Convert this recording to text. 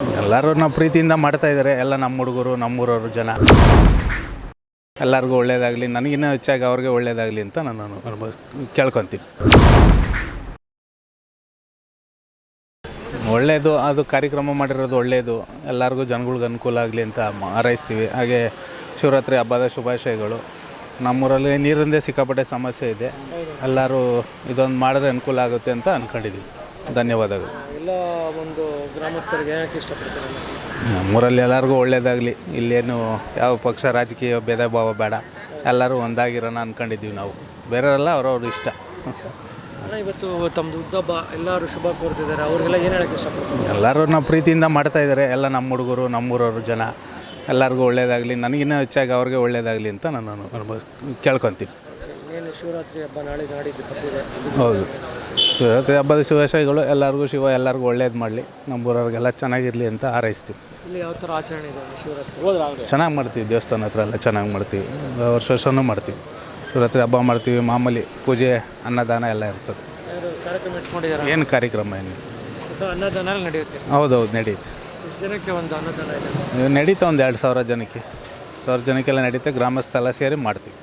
ಎಲ್ಲರೂ ನಾವು ಪ್ರೀತಿಯಿಂದ ಮಾಡ್ತಾ ಇದ್ದಾರೆ. ಎಲ್ಲ ನಮ್ಮ ಹುಡುಗರು ನಮ್ಮೂರವರು ಜನ. ಎಲ್ಲರಿಗೂ ಒಳ್ಳೇದಾಗಲಿ. ನನಗಿನ್ನೂ ಹೆಚ್ಚಾಗಿ ಅವ್ರಿಗೆ ಒಳ್ಳೇದಾಗಲಿ ಅಂತ ನಾನು ಕೇಳ್ಕೊತೀನಿ. ಒಳ್ಳೆಯದು ಅದು ಕಾರ್ಯಕ್ರಮ ಮಾಡಿರೋದು ಒಳ್ಳೆಯದು ಎಲ್ಲರಿಗೂ ಜನಗಳ್ಗೆ ಅನುಕೂಲ ಆಗಲಿ ಅಂತ ಹಾರೈಸ್ತೀವಿ. ಹಾಗೆ ಶಿವರಾತ್ರಿ ಹಬ್ಬದ ಶುಭಾಶಯಗಳು. ನಮ್ಮೂರಲ್ಲಿ ನೀರಿಂದೇ ಸಿಕ್ಕಾಪಟ್ಟೆ ಸಮಸ್ಯೆ ಇದೆ. ಎಲ್ಲರೂ ಇದೊಂದು ಮಾಡಿದ್ರೆ ಅನುಕೂಲ ಆಗುತ್ತೆ ಅಂತ ಅಂದ್ಕೊಂಡಿದ್ದೀವಿ ಧನ್ಯವಾದಗಳು. ಎಲ್ಲ ಒಂದು ಗ್ರಾಮಸ್ಥರಿಗೆ ಯಾಕೆ ಇಷ್ಟಪಡ್ತಾರೆ ನಮ್ಮೂರಲ್ಲಿ ಎಲ್ಲರಿಗೂ ಒಳ್ಳೇದಾಗಲಿ. ಇಲ್ಲೇನು ಯಾವ ಪಕ್ಷ ರಾಜಕೀಯ ಭೇದ ಭಾವ ಬೇಡ. ಎಲ್ಲರೂ ಒಂದಾಗಿರೋಣ ಅಂದ್ಕೊಂಡಿದ್ದೀವಿ ನಾವು. ಬೇರೆಯವರೆಲ್ಲ ಅವ್ರವ್ರ ಇಷ್ಟ. ಇವತ್ತು ತಮ್ಮದು ಉದ್ದಬ್ಬ ಎಲ್ಲರೂ ಶುಭ ಕೋರ್ತಿದ್ದಾರೆ. ಅವ್ರಿಗೆಲ್ಲ ಏನು ಹೇಳಕ್ಕೆ ಇಷ್ಟಪಡ್ತಾರೆ? ಎಲ್ಲರೂ ನಾವು ಪ್ರೀತಿಯಿಂದ ಮಾಡ್ತಾ ಇದ್ದಾರೆ. ಎಲ್ಲ ನಮ್ಮ ಹುಡುಗರು ನಮ್ಮೂರವರು ಜನ. ಎಲ್ಲರಿಗೂ ಒಳ್ಳೇದಾಗಲಿ. ನನಗಿನ್ನೂ ಹೆಚ್ಚಾಗಿ ಅವ್ರಿಗೆ ಒಳ್ಳೇದಾಗಲಿ ಅಂತ ನಾನು ಕೇಳ್ಕೊತೀನಿ. ಏನು ಶಿವರಾತ್ರಿ ಹಬ್ಬ ನಾಳೆ ನಾಡಿದ್ದು ಬರ್ತಿದೆ ಹೌದು. ಶಿವರಾತ್ರಿ ಹಬ್ಬದ ಶುಭಾಶಯಗಳು. ಎಲ್ಲರಿಗೂ ಶಿವ ಎಲ್ಲರಿಗೂ ಒಳ್ಳೇದು ಮಾಡಲಿ. ನಮ್ಮೂರವ್ರಿಗೆಲ್ಲ ಚೆನ್ನಾಗಿರಲಿ ಅಂತ ಹಾರೈಸ್ತೀವಿ. ಇಲ್ಲಿ ಯಾವ ಥರ ಆಚರಣೆ ಇದೆ ಶಿವರಾತ್ರಿ? ಚೆನ್ನಾಗಿ ಮಾಡ್ತೀವಿ. ದೇವಸ್ಥಾನ ಹತ್ರ ಎಲ್ಲ ಚೆನ್ನಾಗಿ ಮಾಡ್ತೀವಿ. ವರ್ಷ ವರ್ಷವೂ ಮಾಡ್ತೀವಿ. ಶಿವರಾತ್ರಿ ಹಬ್ಬ ಮಾಡ್ತೀವಿ. ಮಾಮೂಲಿ ಪೂಜೆ ಅನ್ನದಾನ ಎಲ್ಲ ಇರ್ತದೆ. ಯಾರು ಕಾರ್ಯಕ್ರಮ ಇಟ್ಕೊಂಡಿದ್ದಾರೆ? ಏನು ಕಾರ್ಯಕ್ರಮ ಏನು? ಅನ್ನದಾನ ನಡೆಯುತ್ತೆ? ಹೌದೌದು ನಡೆಯುತ್ತೆ. ಜನಕ್ಕೆ ಒಂದು ಅನ್ನದಾನ ನಡೀತಾ ಒಂದು ಎರಡು ಸಾವಿರ ಜನಕ್ಕೆ. ಸಾವಿರ ಜನಕ್ಕೆಲ್ಲ ನಡೀತೆ. ಗ್ರಾಮಸ್ಥೆಲ್ಲ ಸೇರಿ ಮಾಡ್ತೀವಿ.